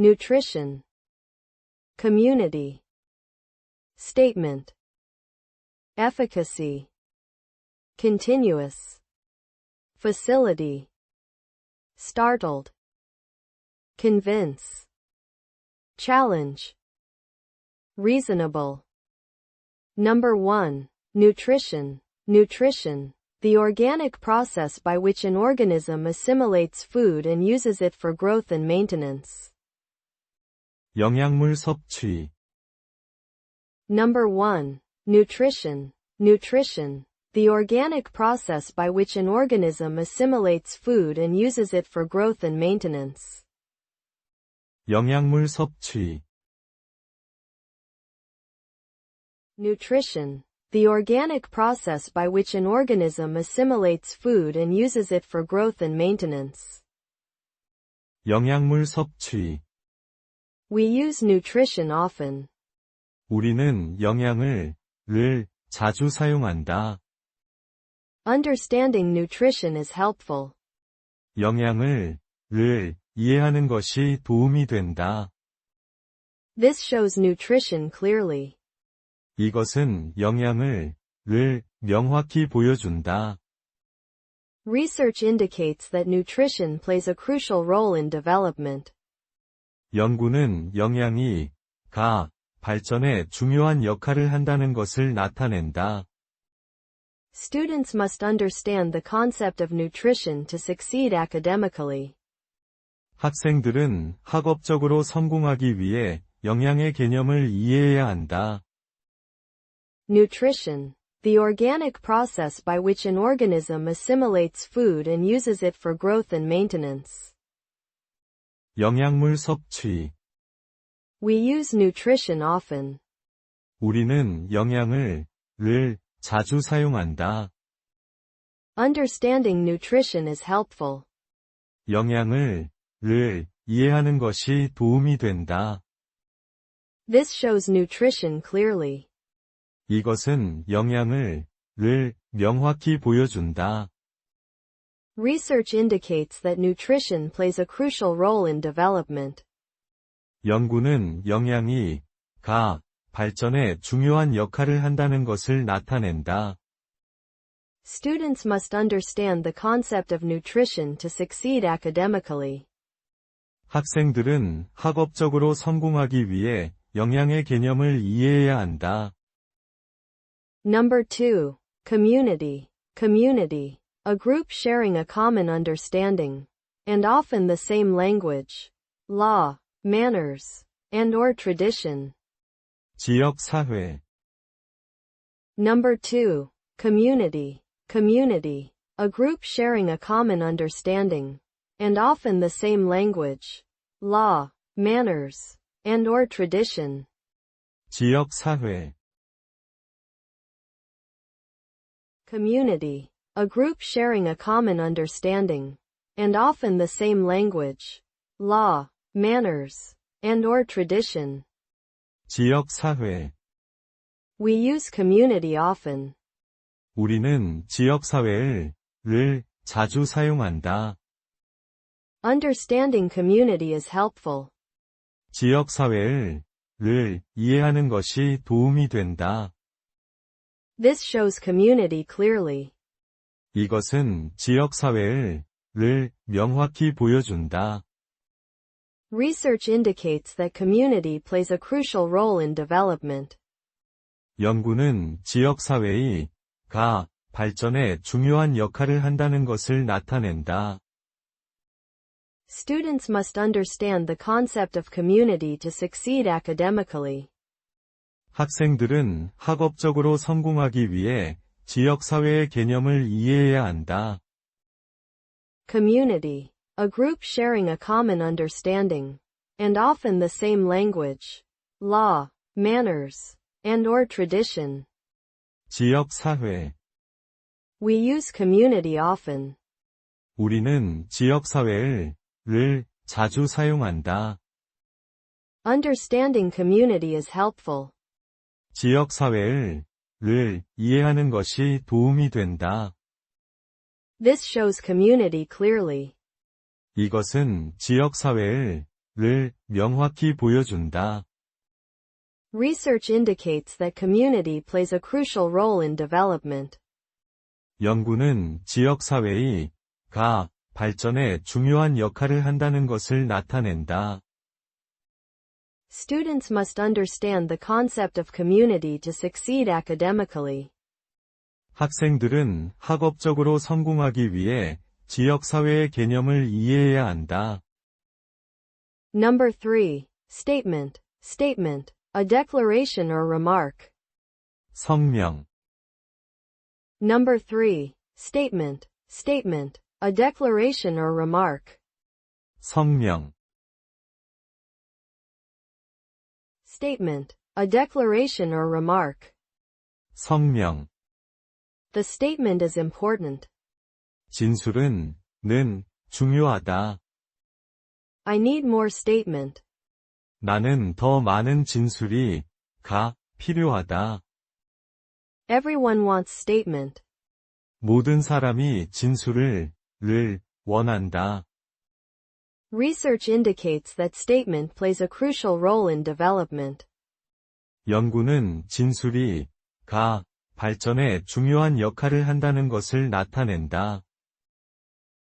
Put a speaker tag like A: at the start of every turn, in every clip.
A: nutrition, community, statement, efficacy, continuous, facility, startled, convince, challenge, reasonable. Number 1. Nutrition. Nutrition. The organic process by which an organism assimilates food and uses it for growth and maintenance.
B: 영양물 섭취,
A: Number 1. Nutrition. Nutrition. The organic process by which an organism assimilates food and uses it for growth and maintenance.
B: 영양물 섭취,
A: Nutrition. The organic process by which an organism assimilates food and uses it for growth and maintenance.
B: 영양물 섭취.
A: We use nutrition often.
B: 우리는 영양을, 를, 자주 사용한다.
A: Understanding nutrition is helpful.
B: 영양을, 를, 이해하는 것이 도움이 된다.
A: This shows nutrition clearly.
B: 이것은 영양을, 를, 명확히 보여준다.
A: Research indicates that nutrition plays a crucial role in development.
B: 연구는 영양이, 가, 발전에 중요한 역할을 한다는 것을 나타낸다.
A: Students must understand the concept of nutrition to succeed academically.
B: 학생들은 학업적으로 성공하기 위해 영양의 개념을 이해해야 한다.
A: Nutrition. The organic process by which an organism assimilates food and uses it for growth and maintenance.
B: 영양물 섭취.
A: We use nutrition often.
B: 우리는 영양을, 를, 자주 사용한다.
A: Understanding nutrition is helpful.
B: 영양을, 를, 이해하는 것이 도움이 된다.
A: This shows nutrition clearly.
B: 이것은 영양을, 를, 명확히 보여준다.
A: Research indicates that nutrition plays a crucial role in development.
B: 연구는 영양이, 가, 발전에 중요한 역할을 한다는 것을 나타낸다.
A: Students must understand the concept of nutrition to succeed academically.
B: 학생들은 학업적으로 성공하기 위해 영양의 개념을 이해해야 한다.
A: Number 2. Community. Community. A group sharing a common understanding. And often the same language. Law. Manners. And or tradition.
B: 지역 사회,
A: Number 2. Community. Community. A group sharing a common understanding. And often the same language. Law. Manners. And or tradition.
B: 지역 사회,
A: Community. A group sharing a common understanding. And often the same language. Law. Manners. And or tradition.
B: 지역 사회.
A: We use community often.
B: 우리는 지역 사회를, 를, 자주 사용한다.
A: Understanding community is helpful.
B: 지역 사회를, 를, 이해하는 것이 도움이 된다.
A: This shows community clearly.
B: 이것은 지역 사회를, 를, 명확히 보여준다.
A: Research indicates that community plays a crucial role in development.
B: 연구는 지역 사회의, 가, 발전에 중요한 역할을 한다는 것을 나타낸다.
A: Students must understand the concept of community to succeed academically.
B: 학생들은 학업적으로 성공하기 위해 지역 사회의 개념을 이해해야 한다.
A: Community. A group sharing a common understanding. And often the same language. Law. Manners. And or tradition.
B: 지역 사회.
A: We use community often.
B: 우리는 지역 사회를, 를, 자주 사용한다.
A: Understanding community is helpful.
B: 지역 사회를, 를, 이해하는 것이 도움이 된다.
A: This shows community clearly.
B: 이것은 지역 사회를, 를 명확히 보여준다.
A: Research indicates that community plays a crucial role in development.
B: 연구는 지역사회의 가 발전에 중요한 역할을 한다는 것을 나타낸다.
A: Students must understand the concept of community to succeed academically.
B: 학생들은 학업적으로 성공하기 위해 지역사회의 개념을 이해해야 한다.
A: Number 3. Statement. Statement. A declaration or remark.
B: 성명,
A: Number 3. Statement. Statement. A declaration or remark.
B: 성명,
A: Statement. A declaration or remark.
B: 성명,
A: The statement is important.
B: 진술은, 는, 중요하다.
A: I need more statement.
B: 나는 더 많은 진술이, 가, 필요하다.
A: Everyone wants statement.
B: 모든 사람이 진술을, 를, 원한다.
A: Research indicates that statement plays a crucial role in development.
B: 연구는 진술이, 가, 발전에 중요한 역할을 한다는 것을 나타낸다.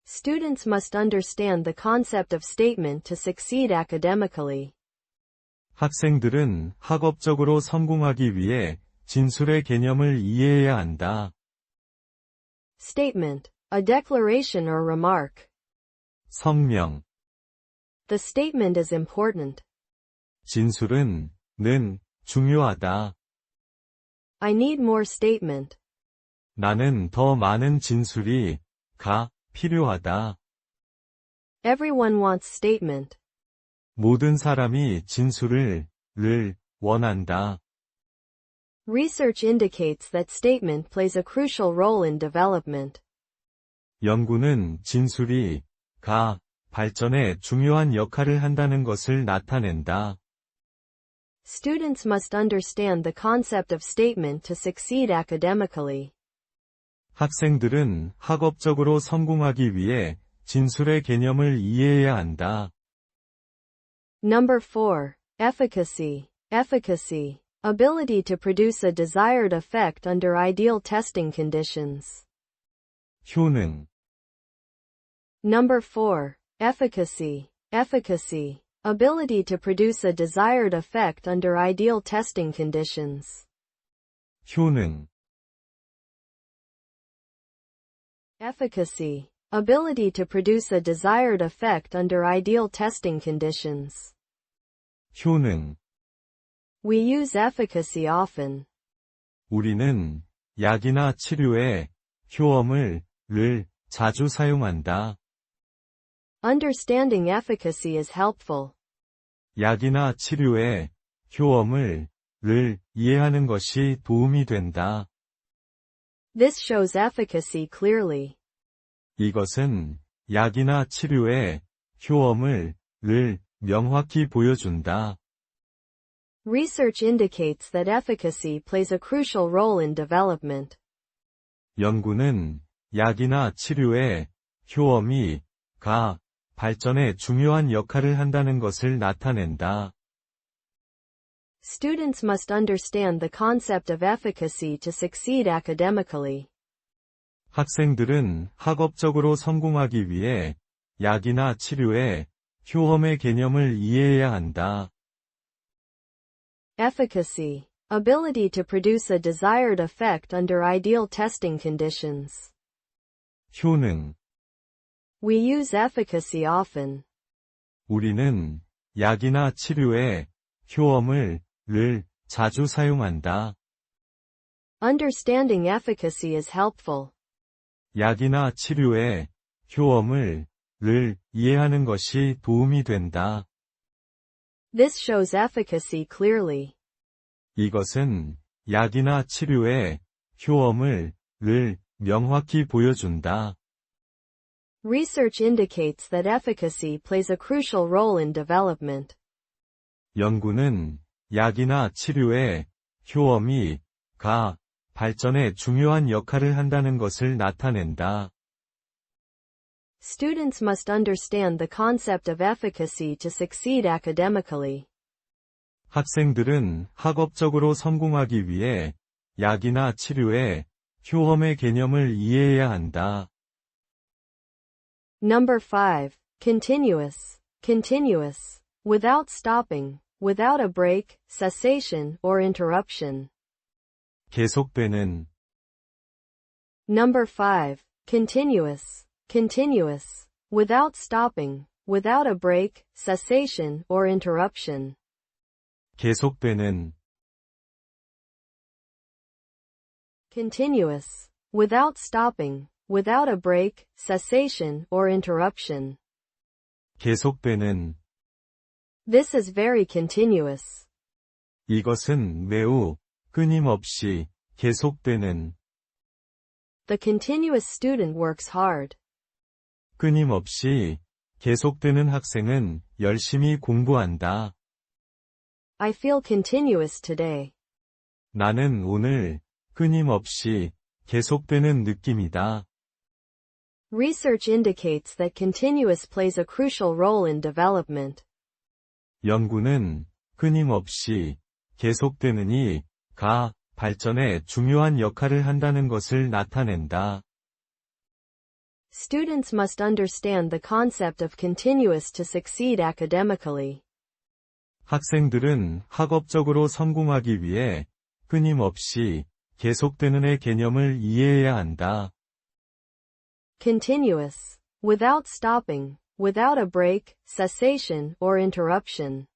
A: Students must understand the concept of statement to succeed academically.
B: 학생들은 학업적으로 성공하기 위해 진술의 개념을 이해해야 한다.
A: Statement. A declaration or remark.
B: 성명,
A: The statement is important.
B: 진술은, 는, 중요하다.
A: I need more statement.
B: 나는 더 많은 진술이, 가, 필요하다.
A: Everyone wants statement.
B: 모든 사람이 진술을, 를, 원한다.
A: Research indicates that statement plays a crucial role in development.
B: 연구는 진술이, 가, 발전에 중요한 역할을 한다는 것을 나타낸다.
A: Students must understand the concept of statement to succeed academically.
B: 학생들은 학업적으로 성공하기 위해 진술의 개념을 이해해야 한다.
A: Number 4. Efficacy. Efficacy. Ability to produce a desired effect under ideal testing conditions.
B: 효능,
A: Number 4. Efficacy. Efficacy. Ability to produce a desired effect under ideal testing conditions.
B: 효능,
A: Efficacy. Ability to produce a desired effect under ideal testing conditions.
B: 효능.
A: We use efficacy often.
B: 우리는 약이나 치료에 효험을, 를 자주 사용한다.
A: Understanding efficacy is helpful.
B: 약이나 치료에 효험을, 를 이해하는 것이 도움이 된다.
A: This shows efficacy clearly.
B: 이것은 약이나 치료에 효험을, 를 명확히 보여준다.
A: Research indicates that efficacy plays a crucial role in development.
B: 연구는 약이나 치료에 효험이, 가, 발전에 중요한 역할을 한다는 것을 나타낸다.
A: Students must understand the concept of efficacy to succeed academically.
B: 학생들은 학업적으로 성공하기 위해 약이나 치료에 효험의 개념을 이해해야 한다.
A: Efficacy. Ability to produce a desired effect under ideal testing conditions.
B: 효능.
A: We use efficacy often.
B: 우리는 약이나 치료에 효험을, 를 자주 사용한다.
A: Understanding efficacy is helpful.
B: 약이나 치료에 효험을, 를 이해하는 것이 도움이 된다.
A: This shows efficacy clearly.
B: 이것은 약이나 치료에 효험을, 를 명확히 보여준다.
A: Research indicates that efficacy plays a crucial role in development.
B: 연구는 약이나 치료에 효험이, 가, 발전에 중요한 역할을 한다는 것을 나타낸다.
A: Students must understand the concept of efficacy to succeed academically.
B: 학생들은 학업적으로 성공하기 위해 약이나 치료의 효험의 개념을 이해해야 한다.
A: Number 5. Continuous. Continuous. Without stopping. Without a break, cessation, or interruption.
B: 계속되는,
A: Number 5. Continuous. Continuous. Without stopping. Without a break, cessation, or interruption.
B: 계속되는,
A: Continuous. Without stopping. Without a break, cessation, or interruption.
B: 계속되는,
A: This is very continuous.
B: 이것은 매우 끊임없이 계속되는,
A: The continuous student works hard.
B: 끊임없이 계속되는 학생은 열심히 공부한다.
A: I feel continuous today.
B: 나는 오늘 끊임없이 계속되는 느낌이다.
A: Research indicates that continuous plays a crucial role in development.
B: 연구는 끊임없이 계속되느니 가 발전에 중요한 역할을 한다는 것을 나타낸다.
A: Students must understand the concept of continuous to succeed academically.
B: 학생들은 학업적으로 성공하기 위해 끊임없이 계속되는의 개념을 이해해야 한다.
A: Continuous. Without stopping. Without a break, cessation, or interruption.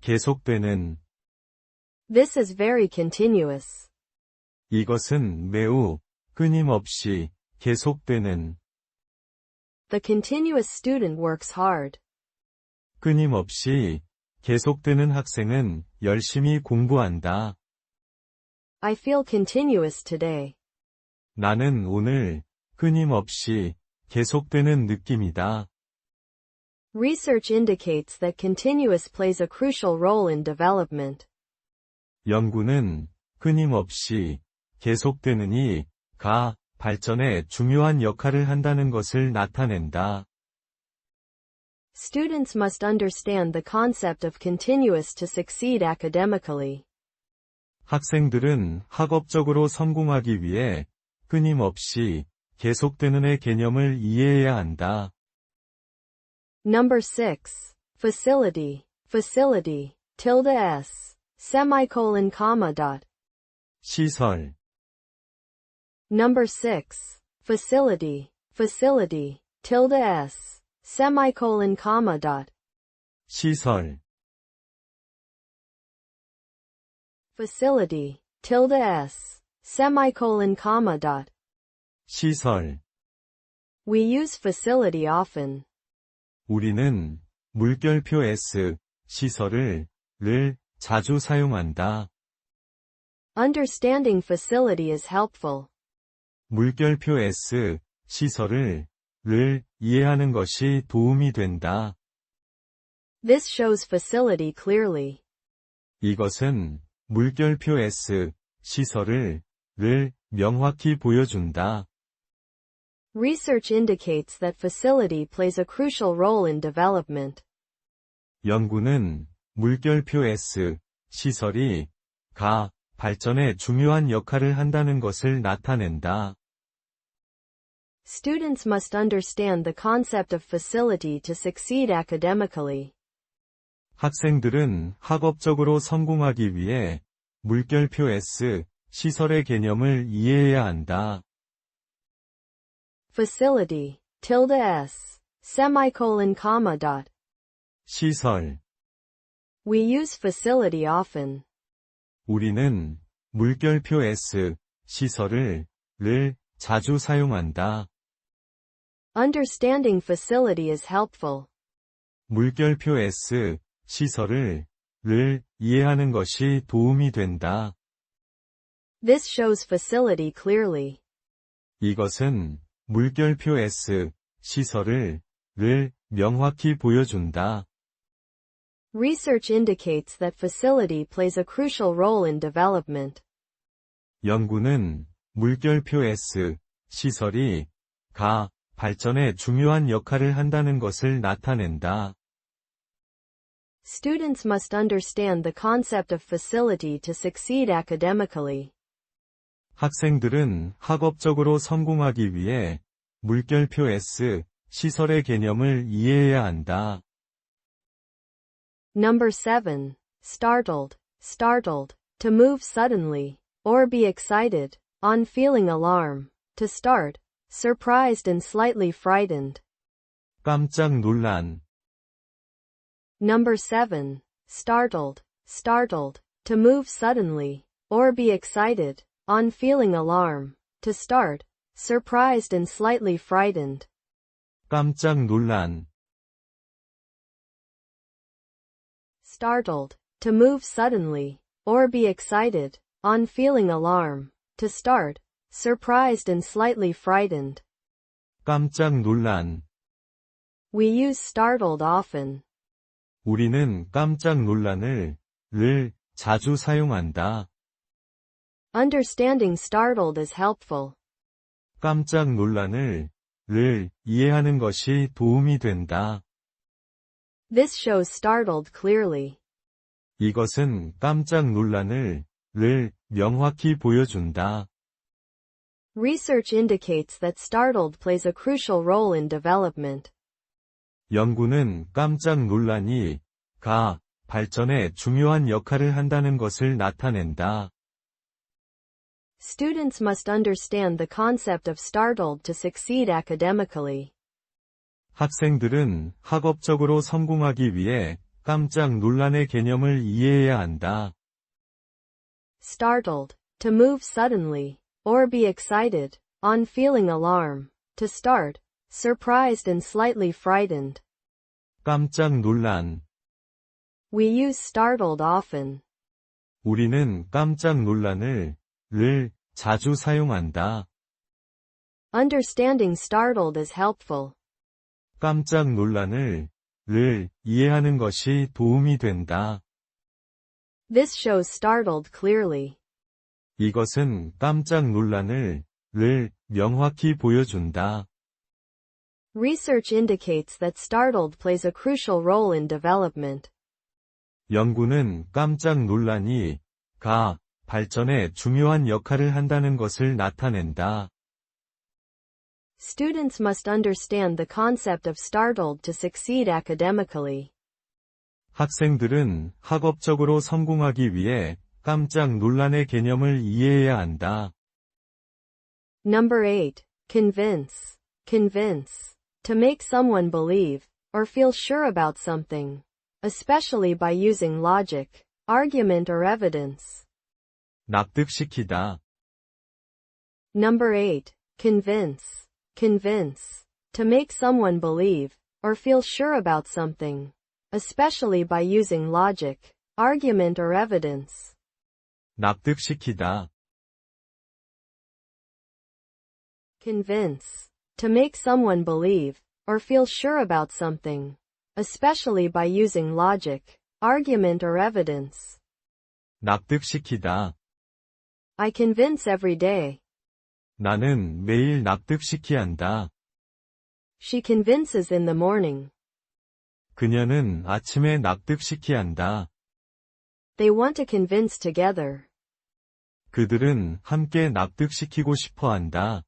B: 계속되는
A: This is very continuous.
B: 이것은 매우 끊임없이 계속되는
A: The continuous student works hard.
B: 끊임없이 계속되는 학생은 열심히 공부한다.
A: I feel continuous today.
B: 나는 오늘 끊임없이 계속되는 느낌이다.
A: Research indicates that continuous plays a crucial role in development.
B: 연구는 끊임없이 계속되느니 가 발전에 중요한 역할을 한다는 것을 나타낸다.
A: Students must understand the concept of continuous to succeed academically.
B: 학생들은 학업적으로 성공하기 위해 끊임없이 계속되는의 개념을 이해해야 한다.
A: Number 6. Facility. Facility. Tilde s. Semicolon comma dot.
B: 시설,
A: Number 6. Facility. Facility. Tilde s. Semicolon comma dot.
B: 시설,
A: Facility. Tilde s. Semicolon comma dot.
B: 시설.
A: We use facility often.
B: 우리는 물결표 S, 시설을, 를 자주 사용한다.
A: Understanding facility is helpful.
B: 물결표 S, 시설을, 를 이해하는 것이 도움이 된다.
A: This shows facility clearly.
B: 이것은 물결표 S, 시설을, 를 명확히 보여준다.
A: Research indicates that facility plays a crucial role in development.
B: 연구는 물결표 S, 시설이, 가, 발전에 중요한 역할을 한다는 것을 나타낸다.
A: Students must understand the concept of facility to succeed academically.
B: 학생들은 학업적으로 성공하기 위해 물결표 S, 시설의 개념을 이해해야 한다.
A: Facility. Tilde s. Semicolon comma dot.
B: 시설.
A: We use facility often.
B: 우리는 물결표 S, 시설을, 를 자주 사용한다.
A: Understanding facility is helpful.
B: 물결표 S, 시설을, 를 이해하는 것이 도움이 된다.
A: This shows facility clearly.
B: 이것은 물결표 S, 시설을, 를 명확히 보여준다.
A: Research indicates that facility plays a crucial role in development.
B: 연구는 물결표 S, 시설이, 가, 발전에 중요한 역할을 한다는 것을 나타낸다.
A: Students must understand the concept of facility to succeed academically.
B: 학생들은 학업적으로 성공하기 위해 물결표 S, 시설의 개념을 이해해야 한다.
A: Number 7. Startled, startled, to move suddenly, or be excited, on feeling alarm, to start, surprised and slightly frightened.
B: 깜짝 놀란,
A: Number 7. Startled, startled, to move suddenly, or be excited, on feeling alarm, to start, surprised and slightly frightened.
B: 깜짝 놀란,
A: Startled, to move suddenly, or be excited, on feeling alarm, to start, surprised and slightly frightened.
B: 깜짝 놀란.
A: We use startled often.
B: 우리는 깜짝 놀란을, 를, 자주 사용한다.
A: Understanding startled is helpful.
B: 깜짝 놀란을, 를, 이해하는 것이 도움이 된다.
A: This shows startled clearly.
B: 이것은 깜짝 놀란을, 를, 명확히 보여준다.
A: Research indicates that startled plays a crucial role in development.
B: 연구는 깜짝 논란이, 가, 발전에 중요한 역할을 한다는 것을 나타낸다.
A: Students must understand the concept of startled to succeed academically.
B: 학생들은 학업적으로 성공하기 위해 깜짝 논란의 개념을 이해해야 한다.
A: Startled, to move suddenly, or be excited, on feeling alarm, to start, surprised and slightly frightened.
B: 깜짝 논란.
A: We use startled often.
B: 우리는 깜짝 논란을, 를, 자주 사용한다.
A: Understanding startled is helpful.
B: 깜짝 논란을, 를, 이해하는 것이 도움이 된다.
A: This shows startled clearly.
B: 이것은 깜짝 논란을, 를, 명확히 보여준다.
A: Research indicates that startled plays a crucial role in development.
B: 연구는 깜짝 논란이, 가, 발전에 중요한 역할을 한다는 것을 나타낸다.
A: Students must understand the concept of startled to succeed academically.
B: 학생들은 학업적으로 성공하기 위해 깜짝 논란의 개념을 이해해야 한다.
A: Number 8. Convince. Convince. To make someone believe, or feel sure about something. Especially by using logic, argument or evidence.
B: 납득시키다.
A: Number 8. Convince. Convince. To make someone believe, or feel sure about something. Especially by using logic, argument or evidence.
B: 납득시키다.
A: Convince. To make someone believe, or feel sure about something. Especially by using logic, argument or evidence.
B: 납득시키다.
A: I convince every day.
B: 나는 매일 납득시키 한다.
A: She convinces in the morning.
B: 그녀는 아침에 납득시키 한다.
A: They want to convince together.
B: 그들은 함께 납득시키고 싶어 한다.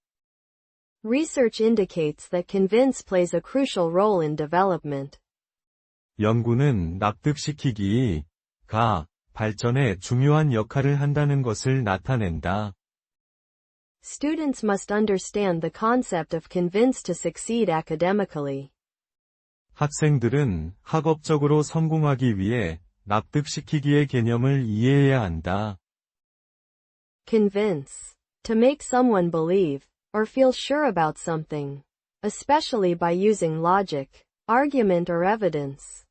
A: Research indicates that convince plays a crucial role in development.
B: 연구는 납득시키기, 가, 발전에 중요한 역할을 한다는 것을 나타낸다.
A: Students must understand the concept of convince to succeed academically.
B: 학생들은 학업적으로 성공하기 위해 납득시키기의 개념을 이해해야 한다.
A: Convince. To make someone believe, or feel sure about something. Especially by using logic, argument or evidence.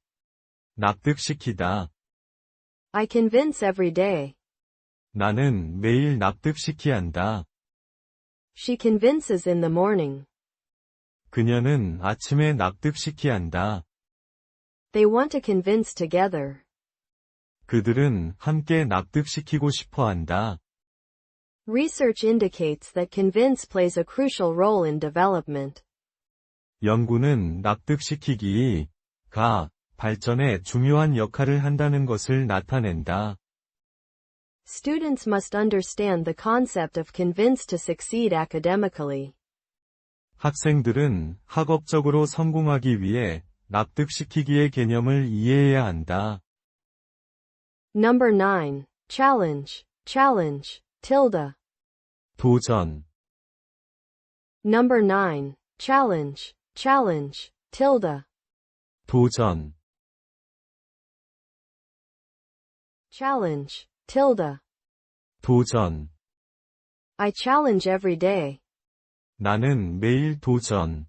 B: 납득시키다.
A: I convince every day.
B: 나는 매일 납득시키 한다.
A: She convinces in the morning.
B: 그녀는 아침에 납득시키 한다.
A: They want to convince together.
B: 그들은 함께 납득시키고 싶어 한다.
A: Research indicates that convince plays a crucial role in development.
B: 연구는 납득시키기, 가, 발전에 중요한 역할을 한다는 것을 나타낸다.
A: Students must understand the concept of convince to succeed academically.
B: 학생들은 학업적으로 성공하기 위해 납득시키기의 개념을 이해해야 한다.
A: Number 9. Challenge, challenge, tilde.
B: 도전,
A: Number 9. Challenge, challenge, tilde.
B: 도전,
A: Challenge, tilde.
B: 도전.
A: I challenge every day.
B: 나는 매일 도전.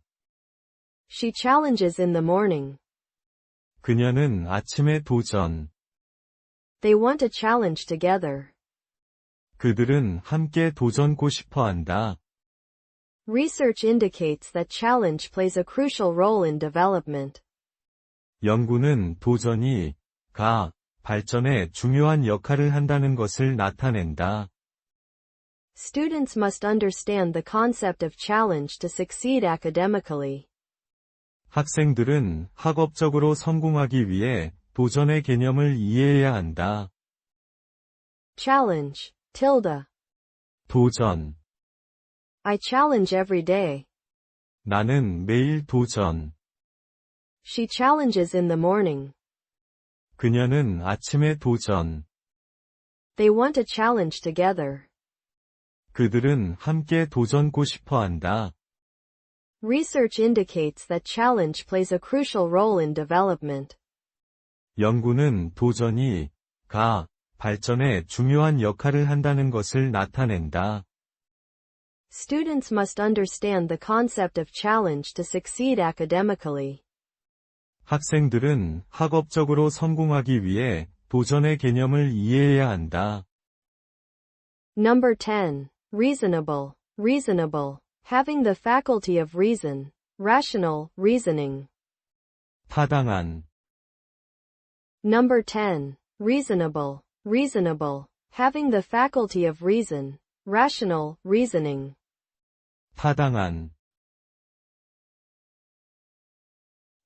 A: She challenges in the morning.
B: 그녀는 아침에 도전.
A: They want to challenge together.
B: 그들은 함께 도전고 싶어 한다.
A: Research indicates that challenge plays a crucial role in development.
B: 연구는 도전이 가 발전에 중요한 역할을 한다는 것을 나타낸다.
A: Students must understand the concept of challenge to succeed academically.
B: 학생들은 학업적으로 성공하기 위해 도전의 개념을 이해해야 한다.
A: Challenge, tilde.
B: 도전.
A: I challenge every day.
B: 나는 매일 도전.
A: She challenges in the morning.
B: 그녀는 아침에 도전.
A: They want to challenge together.
B: 그들은 함께 도전고 싶어 한다.
A: Research indicates that challenge plays a crucial role in development.
B: 연구는 도전이 가 발전에 중요한 역할을 한다는 것을 나타낸다.
A: Students must understand the concept of challenge to succeed academically.
B: 학생들은 학업적으로 성공하기 위해 도전의 개념을 이해해야 한다.
A: Number 10. Reasonable, reasonable. Having the faculty of reason. Rational, reasoning.
B: 타당한,
A: Number 10. Reasonable, reasonable. Having the faculty of reason. Rational, reasoning.
B: 타당한,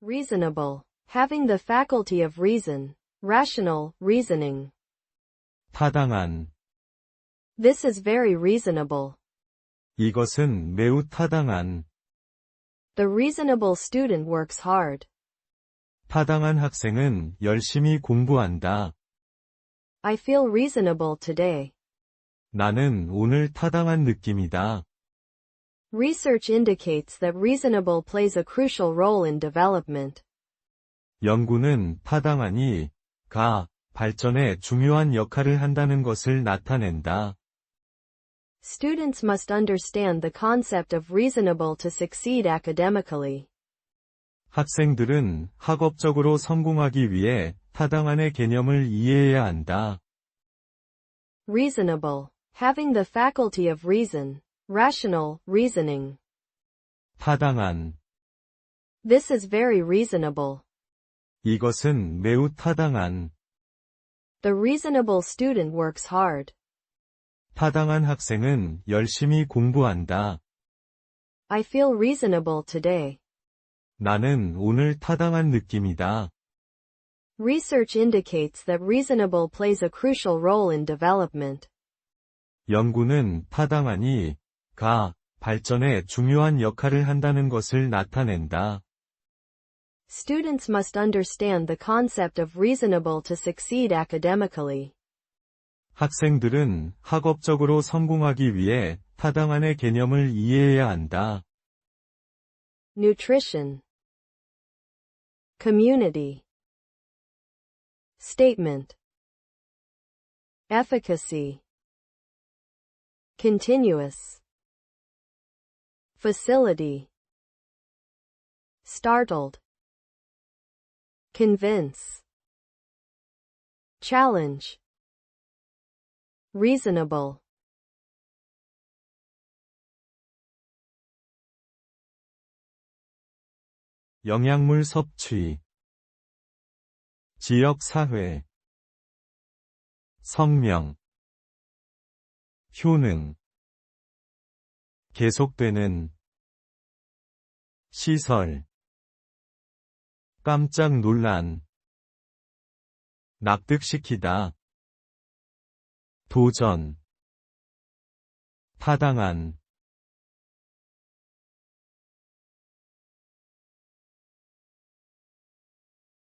A: Reasonable. Having the faculty of reason. Rational, reasoning.
B: 타당한.
A: This is very reasonable.
B: 이것은 매우 타당한,
A: The reasonable student works hard.
B: 타당한 학생은 열심히 공부한다.
A: I feel reasonable today.
B: 나는 오늘 타당한 느낌이다.
A: Research indicates that reasonable plays a crucial role in development.
B: 연구는 타당하니, 가, 발전에 중요한 역할을 한다는 것을 나타낸다.
A: Students must understand the concept of reasonable to succeed academically.
B: 학생들은 학업적으로 성공하기 위해 타당한의 개념을 이해해야 한다.
A: Reasonable. Having the faculty of reason. Rational, reasoning.
B: 타당한.
A: This is very reasonable.
B: 이것은 매우 타당한.
A: The reasonable student works hard.
B: 타당한 학생은 열심히 공부한다.
A: I feel reasonable today.
B: 나는 오늘 타당한 느낌이다.
A: Research indicates that reasonable plays a crucial role in development.
B: 연구는 타당하니, 가, 발전에 중요한 역할을 한다는 것을 나타낸다.
A: Students must understand the concept of reasonable to succeed academically.
B: 학생들은 학업적으로 성공하기 위해 타당한의 개념을 이해해야 한다.
A: Nutrition. Community. Statement. Efficacy. Continuous. Facility. Startled. Convince. Challenge. Reasonable.
B: 영양물 섭취, 지역 사회, 성명, 효능, 계속되는, 시설, 깜짝 놀란, 납득시키다, 도전, 타당한,